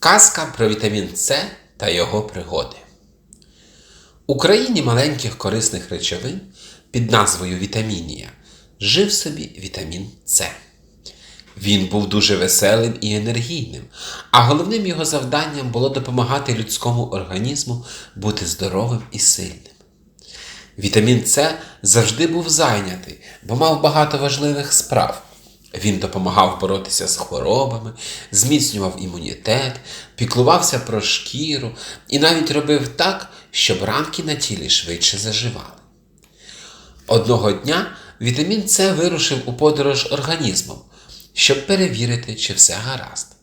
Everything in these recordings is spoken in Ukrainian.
Казка про вітамін С та його пригоди. У країні маленьких корисних речовин під назвою Вітамінія жив собі вітамін С. Він був дуже веселим і енергійним, а головним його завданням було допомагати людському організму бути здоровим і сильним. Вітамін С завжди був зайнятий, бо мав багато важливих справ. Він допомагав боротися з хворобами, зміцнював імунітет, піклувався про шкіру і навіть робив так, щоб ранки на тілі швидше заживали. Одного дня вітамін С вирушив у подорож організмом, щоб перевірити, чи все гаразд.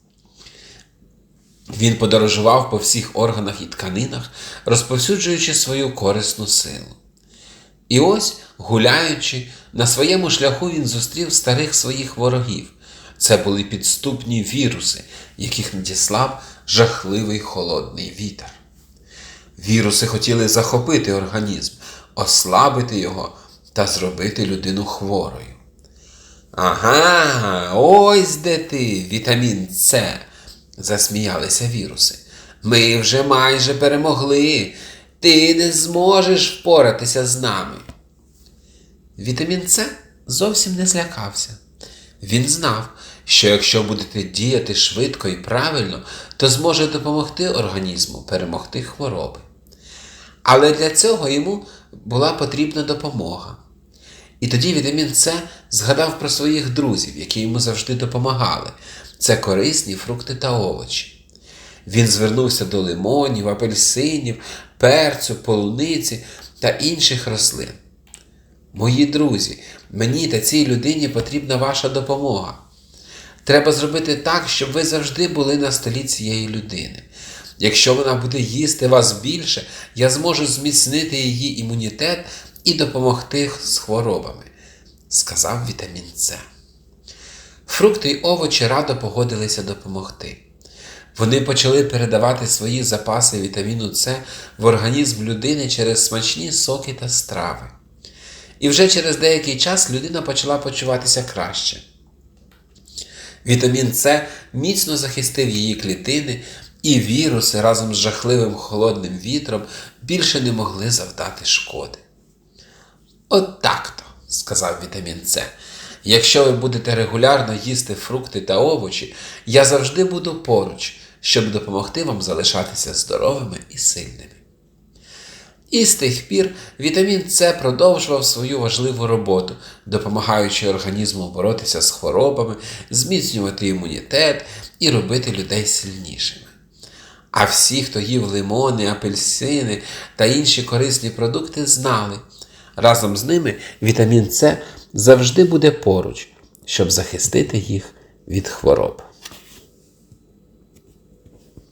Він подорожував по всіх органах і тканинах, розповсюджуючи свою корисну силу. І ось, гуляючи, на своєму шляху він зустрів старих своїх ворогів. Це були підступні віруси, яких надіслав жахливий холодний вітер. Віруси хотіли захопити організм, ослабити його та зробити людину хворою. Ага, ось де ти, вітамін С, засміялися віруси. Ми вже майже перемогли. Ти не зможеш впоратися з нами. Вітамін С зовсім не злякався. Він знав, що якщо будете діяти швидко і правильно, то зможе допомогти організму перемогти хвороби. Але для цього йому була потрібна допомога. І тоді вітамін С згадав про своїх друзів, які йому завжди допомагали. Це корисні фрукти та овочі. Він звернувся до лимонів, апельсинів, перцю, полуниці та інших рослин. Мої друзі, мені та цій людині потрібна ваша допомога. Треба зробити так, щоб ви завжди були на столі цієї людини. Якщо вона буде їсти вас більше, я зможу зміцнити її імунітет і допомогти з хворобами, сказав вітамін С. Фрукти й овочі радо погодилися допомогти. Вони почали передавати свої запаси вітаміну С в організм людини через смачні соки та страви. І вже через деякий час людина почала почуватися краще. Вітамін С міцно захистив її клітини, і віруси разом з жахливим холодним вітром більше не могли завдати шкоди. От так-то, сказав вітамін С. Якщо ви будете регулярно їсти фрукти та овочі, я завжди буду поруч, щоб допомогти вам залишатися здоровими і сильними. І з тих пір вітамін С продовжував свою важливу роботу, допомагаючи організму боротися з хворобами, зміцнювати імунітет і робити людей сильнішими. А всі, хто їв лимони, апельсини та інші корисні продукти, знали, разом з ними вітамін С завжди буде поруч, щоб захистити їх від хвороб.